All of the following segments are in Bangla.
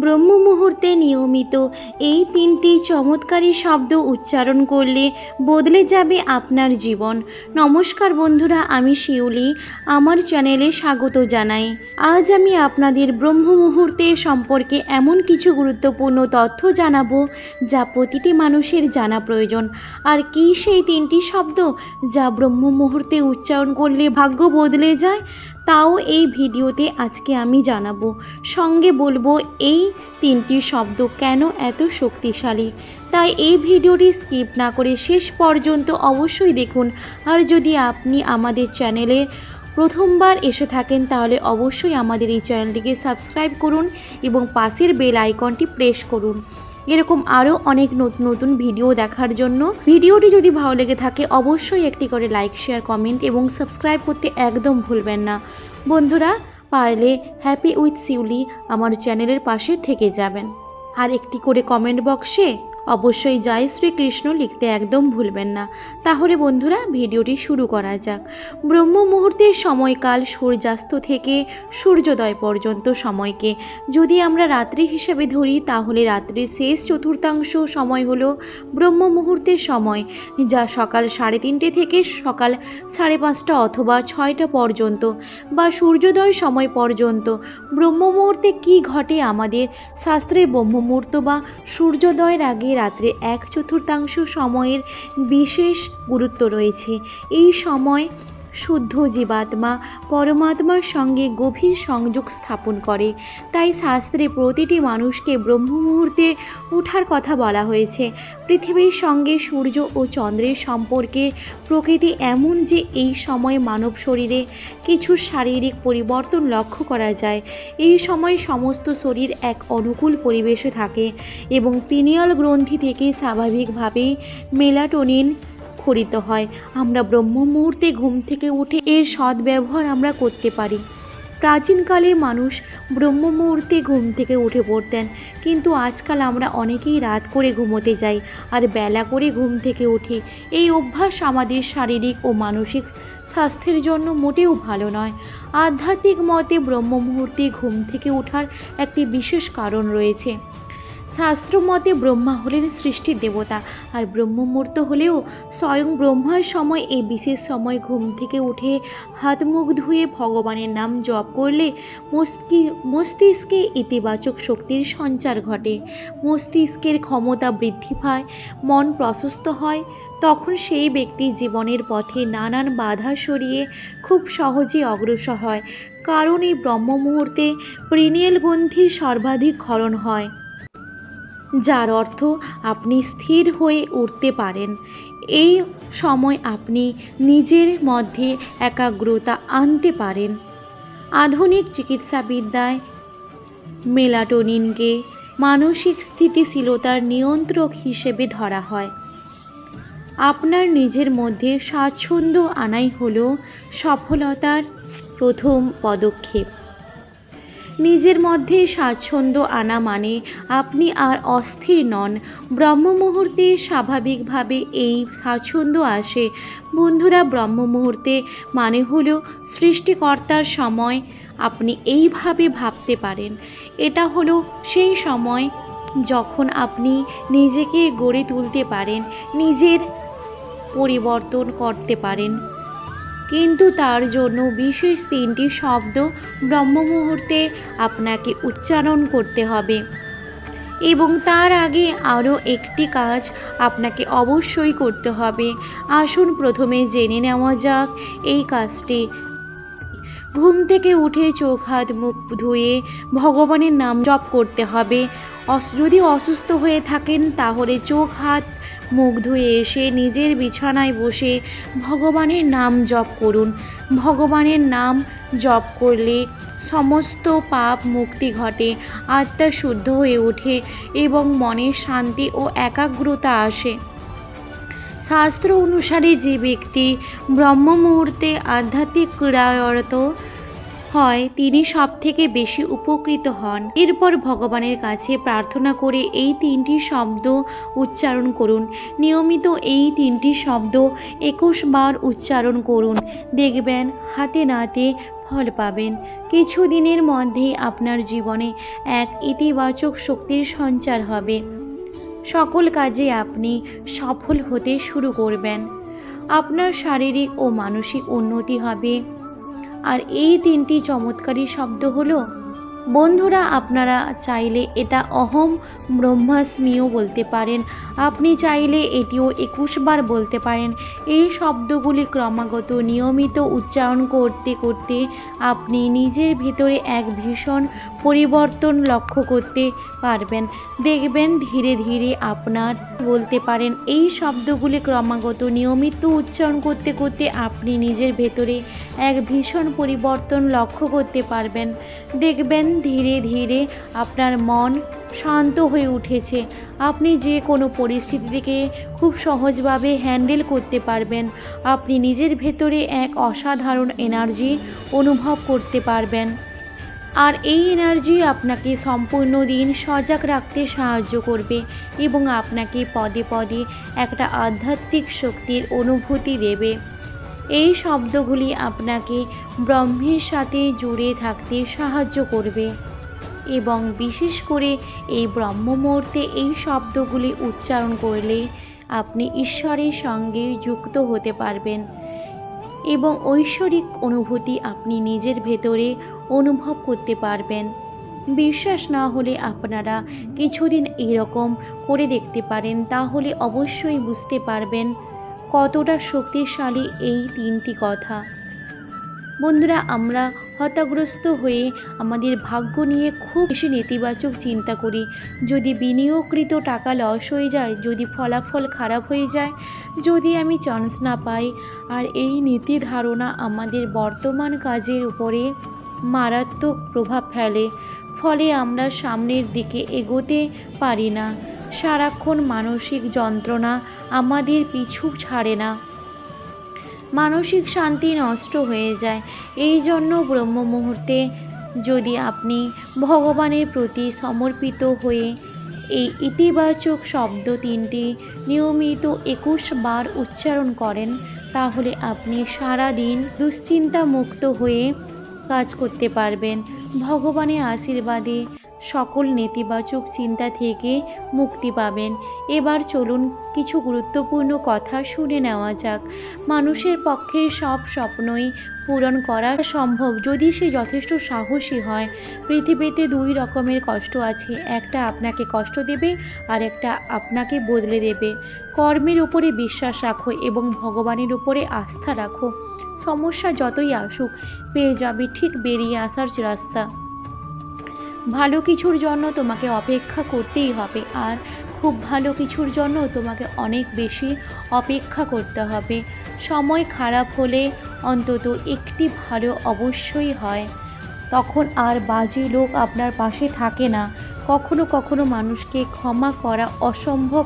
ব্রহ্ম মুহূর্তে নিয়মিত এই তিনটি চমৎকারী শব্দ উচ্চারণ করলে বদলে যাবে আপনার জীবন। নমস্কার বন্ধুরা, আমি শিউলি, আমার চ্যানেলে স্বাগত জানাই। আজ আমি আপনাদের ব্রহ্ম মুহূর্তে সম্পর্কে এমন কিছু গুরুত্বপূর্ণ তথ্য জানাব যা প্রতিটি মানুষের জানা প্রয়োজন। আর কি সেই তিনটি শব্দ যা ব্রহ্ম মুহূর্তে উচ্চারণ করলে ভাগ্য বদলে যায়? তাও এই ভিডিওতে আজকে আমি জানাব। সঙ্গে বলব, এই তিনটি শব্দ কেন এত শক্তিশালী? তাই এই ভিডিওটি স্কিপ না করে শেষ পর্যন্ত অবশ্যই দেখুন। আর যদি আপনি আমাদের চ্যানেলে প্রথমবার এসে থাকেন, তাহলে অবশ্যই আমাদের এই চ্যানেলটিকে সাবস্ক্রাইব করুন এবং পাশের বেল আইকনটি প্রেস করুন। এরকম আরও অনেক নতুন নতুন ভিডিও দেখার জন্য। ভিডিওটি যদি ভালো লেগে থাকে, অবশ্যই একটি করে লাইক শেয়ার কমেন্ট এবং সাবস্ক্রাইব করতে একদম ভুলবেন না। বন্ধুরা, পারলে হ্যাপি উইথ সিউলি আমার চ্যানেলের পাশে থেকে যাবেন। আর একটি করে কমেন্ট বক্সে অবশ্যই জয় শ্রীকৃষ্ণ লিখতে একদম ভুলবেন না। তাহলে বন্ধুরা, ভিডিওটি শুরু করা যাক। ব্রহ্ম মুহূর্তের সময়কাল সূর্যাস্ত থেকে সূর্যোদয় পর্যন্ত সময়কে। যদি আমরা রাত্রি হিসেবে ধরি, তাহলে রাত্রির শেষ চতুর্থাংশ সময় হলো ব্রহ্ম মুহূর্তের সময়, যা সকাল সাড়ে তিনটে থেকে সকাল সাড়ে পাঁচটা অথবা ছয়টা পর্যন্ত বা সূর্যোদয় সময় পর্যন্ত। ব্রহ্ম মুহূর্তে কী ঘটে আমাদের শাস্ত্রের ব্রহ্ম মুহূর্ত বা সূর্যোদয়ের আগে রাত্রে এক চতুর্থাংশ সময়ের বিশেষ গুরুত্ব রয়েছে। এই সময় শুদ্ধ জীবাত্মা পরমাত্মার সঙ্গে গভীর সংযোগ স্থাপন করে। তাই শাস্ত্রে প্রতিটি মানুষকে ব্রহ্ম মুহূর্তে ওঠার কথা বলা হয়েছে। পৃথিবীর সঙ্গে সূর্য ও চন্দ্রের সম্পর্কে প্রকৃতি এমন যে এই সময় মানব শরীরে কিছু শারীরিক পরিবর্তন লক্ষ্য করা যায়। এই সময় সমস্ত শরীর এক অনুকূল পরিবেশে থাকে এবং পিনিয়াল গ্রন্থি থেকে স্বাভাবিকভাবেই মেলাটোনিন খরিত হয়। আমরা ব্রহ্ম মুহূর্তে ঘুম থেকে উঠে এর সদ্ব্যবহার আমরা করতে পারি। প্রাচীনকালে মানুষ ব্রহ্ম মুহূর্তে ঘুম থেকে উঠে পড়তেন, কিন্তু আজকাল আমরা অনেকেই রাত করে ঘুমোতে যাই আর বেলা করে ঘুম থেকে উঠি। এই অভ্যাস আমাদের শারীরিক ও মানসিক স্বাস্থ্যের জন্য মোটেও ভালো নয়। আধ্যাত্মিক মতে ব্রহ্ম মুহূর্তে ঘুম থেকে ওঠার একটি বিশেষ কারণ রয়েছে। শাস্ত্র মতে ব্রহ্মা হলেন সৃষ্টির দেবতা, আর ব্রহ্মমূর্ত হলেও স্বয়ং ব্রহ্মার সময় এই বিশেষ সময় ঘুম থেকে উঠে হাত মুখ ধুয়ে ভগবানের নাম জপ করলে মস্তি, মস্তিষ্কে ইতিবাচক শক্তির সঞ্চার ঘটে। মস্তিষ্কের ক্ষমতা বৃদ্ধি পায়, মন প্রশস্ত হয়, তখন সেই ব্যক্তি জীবনের পথে নানান বাধা সরিয়ে খুব সহজে অগ্রসর হয়, কারণ এই ব্রহ্ম মুহূর্তে প্রিনিয়াল গ্রন্থির সর্বাধিক ক্ষরণ হয়। যার অর্থ আপনি স্থির হয়ে উঠতে পারেন। এই সময় আপনি নিজের মধ্যে একাগ্রতা আনতে পারেন। আধুনিক চিকিৎসাবিদ্যায় মেলাটোনিনকে মানসিক স্থিতিশীলতার নিয়ন্ত্রক হিসেবে ধরা হয়। আপনার নিজের মধ্যে স্বাচ্ছন্দ্য আনাই হলো সফলতার প্রথম পদক্ষেপ। নিজের মধ্যে স্বাচ্ছন্দ্য আনা মানে আপনি আর অস্থির নন। ব্রহ্ম মুহূর্তে স্বাভাবিকভাবে এই স্বাচ্ছন্দ্য আসে। বন্ধুরা ব্রহ্ম মুহূর্তে মানে হলো সৃষ্টিকর্তার সময় আপনি এইভাবে ভাবতে পারেন। এটা হলো সেই সময় যখন আপনি নিজেকে গড়ে তুলতে পারেন, নিজের পরিবর্তন করতে পারেন। কিন্তু তার জন্য বিশেষ তিনটি শব্দ ব্রহ্ম মুহূর্তে আপনাকে উচ্চারণ করতে হবে। এবং তার আগে আরও একটি কাজ আপনাকে অবশ্যই করতে হবে। আসুন প্রথমে জেনে নেওয়া যাক এই কাজটি ঘুম থেকে উঠে চোখ হাত মুখ ধুয়ে ভগবানের নাম জপ করতে হবে। যদি অসুস্থ হয়ে থাকেন, তাহলে চোখ হাত মুখ ধুয়ে এসে নিজের বিছানায় বসে ভগবানের নাম জপ করুন। ভগবানের নাম জপ করলে সমস্ত পাপ মুক্তি ঘটে, আত্মা শুদ্ধ হয়ে ওঠে এবং মনে শান্তি ও একাগ্রতা আসে। শাস্ত্র অনুসারে যে ব্যক্তি ব্রহ্ম মুহূর্তে আধ্যাত্মিক ক্রীড়ায়রত হয়, তিনি সব থেকে বেশি উপকৃত হন। এরপর ভগবানের কাছে প্রার্থনা করে এই তিনটি শব্দ উচ্চারণ করুন। নিয়মিত এই তিনটি শব্দ একুশ বার উচ্চারণ করুন। দেখবেন হাতে নাতে ফল পাবেন। কিছু দিনের মধ্যেই আপনার জীবনে এক ইতিবাচক শক্তির সঞ্চার হবে। সকল কাজে আপনি সফল হতে শুরু করবেন। আপনার শারীরিক ও মানসিক উন্নতি হবে। আর এই তিনটি চমৎকারী শব্দ হলো বন্ধুরা, আপনারা চাইলে এটা অহম ব্রহ্মাস্মিও বলতে পারেন। আপনি চাইলে এটিও একুশ বার বলতে পারেন। এই শব্দগুলি ক্রমাগত নিয়মিত উচ্চারণ করতে করতে আপনি নিজের ভিতরে এক ভীষণ পরিবর্তন লক্ষ্য করতে পারবেন। দেখবেন ধীরে ধীরে আপনার বলতে পারেন, এই শব্দগুলি ক্রমাগত নিয়মিত উচ্চারণ করতে করতে আপনি নিজের ভেতরে এক ভীষণ পরিবর্তন লক্ষ্য করতে পারবেন। দেখবেন ধীরে ধীরে আপনার মন শান্ত হয়ে উঠেছে। আপনি যে কোনো পরিস্থিতি থেকে খুব সহজভাবে হ্যান্ডেল করতে পারবেন। আপনি নিজের ভেতরে এক অসাধারণ এনার্জি অনুভব করতে পারবেন। আর এই এনার্জি আপনাকে সম্পূর্ণ দিন সজাগ রাখতে সাহায্য করবে এবং আপনাকে পদে পদে একটা আধ্যাত্মিক শক্তির অনুভূতি দেবে। এই শব্দগুলি আপনাকে ব্রহ্মের সাথে জুড়ে থাকতে সাহায্য করবে। এবং বিশেষ করে এই ব্রহ্ম মুহূর্তে এই শব্দগুলি উচ্চারণ করলে আপনি ঈশ্বরের সঙ্গে যুক্ত হতে পারবেন এবং ঐশ্বরিক অনুভূতি আপনি নিজের ভেতরে অনুভব করতে পারবেন। বিশ্বাস না হলে আপনারা কিছুদিন এরকম করে দেখতে পারেন, তাহলে অবশ্যই বুঝতে পারবেন কতটা শক্তিশালী এই তিনটি কথা। বন্ধুরা, আমরা হতাগ্রস্ত হয়ে আমাদের ভাগ্য নিয়ে খুব বেশি নেতিবাচক চিন্তা করি। যদি বিনিয়োগকৃত টাকা লস হয়ে যায়, যদি ফলাফল খারাপ হয়ে যায়, যদি আমি চান্স না পাই, আর এই নীতি ধারণা আমাদের বর্তমান কাজের উপরে মারাত্মক প্রভাব ফেলে, ফলে আমরা সামনের দিকে এগোতে পারি না। সারাক্ষণ মানসিক যন্ত্রণা আমাদের পিছু ছাড়ে না। মানসিক শান্তি নষ্ট হয়ে যায়। এই জন্য ব্রহ্ম মুহূর্তে যদি আপনি ভগবানের প্রতি সমর্পিত হয়ে এই ইতিবাচক শব্দ তিনটি নিয়মিত একুশ বার উচ্চারণ করেন, তাহলে আপনি সারা দিন দুশ্চিন্তা মুক্ত হয়ে কাজ করতে পারবেন। ভগবানের আশীর্বাদে সকল নেতিবাচক চিন্তা থেকে মুক্তি পাবেন। এবার চলুন কিছু গুরুত্বপূর্ণ কথা শুনে নেওয়া যাক। মানুষের পক্ষে সব স্বপ্নই পূরণ করা সম্ভব যদি সে যথেষ্ট সাহসী হয়। পৃথিবীতে দুই রকমের কষ্ট আছে, একটা আপনাকে কষ্ট দেবে আর একটা আপনাকে বদলে দেবে। কর্মের উপরে বিশ্বাস রাখো এবং ভগবানের উপরে আস্থা রাখো। সমস্যা যতই আসুক, পেয়ে যাবে ঠিক বেরিয়ে আসার রাস্তা। ভালো কিছুর জন্য তোমাকে অপেক্ষা করতেই হবে, আর খুব ভালো কিছুর জন্য তোমাকে অনেক বেশি অপেক্ষা করতে হবে। সময় খারাপ হলে অন্তত একটি ভালো অবশ্যই হয়। তখন আর বাজে লোক আপনার পাশে থাকে না। কখনো কখনো মানুষকে ক্ষমা করা অসম্ভব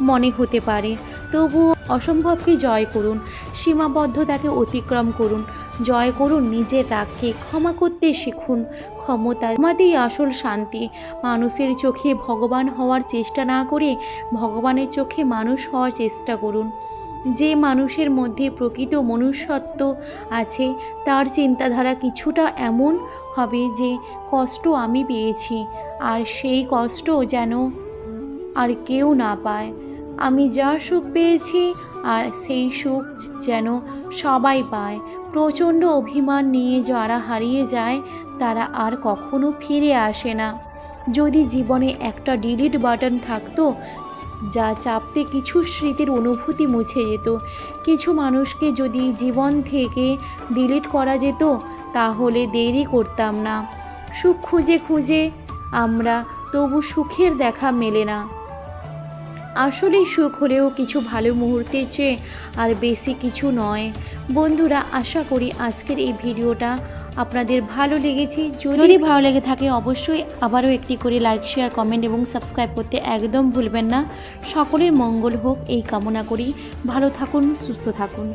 মনে হতে পারে। তবুও অসম্ভবকে জয় করুন, সীমাবদ্ধতাকে অতিক্রম করুন জয় করুন নিজের রাগকে, ক্ষমা করতে শিখুন ক্ষমতা। আমাদেরই আসল শান্তি। মানুষের চোখে ভগবান হওয়ার চেষ্টা না করে ভগবানের চোখে মানুষ হওয়ার চেষ্টা করুন। যে মানুষের মধ্যে প্রকৃত মনুষ্যত্ব আছে, তার চিন্তাধারা কিছুটা এমন হবে যে কষ্ট আমি পেয়েছি, আর সেই কষ্ট যেন আর কেউ না পায়। আমি যা সুখ পেয়েছি আর সেই সুখ যেন সবাই পায়। প্রচণ্ড অভিমান নিয়ে যারা হারিয়ে যায়, তারা আর কখনো ফিরে আসে না। যদি জীবনে একটা ডিলিট বাটন থাকতো, যা চাপতে কিছু স্মৃতির অনুভূতি মুছে যেত, কিছু মানুষকে যদি জীবন থেকে ডিলিট করা যেত, তাহলে দেরি করতাম না। সুখ খুঁজে খুঁজে আমরা তবু সুখের দেখা মেলে না। আসলেই সুখ হলেও কিছু ভালো মুহূর্তের চেয়ে আর বেশি কিছু নয়। বন্ধুরা, আশা করি আজকের এই ভিডিওটা আপনাদের ভালো লেগেছে। যদি ভালো লেগে থাকে, অবশ্যই আবারও একটি করে লাইক শেয়ার কমেন্ট এবং সাবস্ক্রাইব করতে একদম ভুলবেন না। সকলের মঙ্গল হোক, এই কামনা করি। ভালো থাকুন, সুস্থ থাকুন।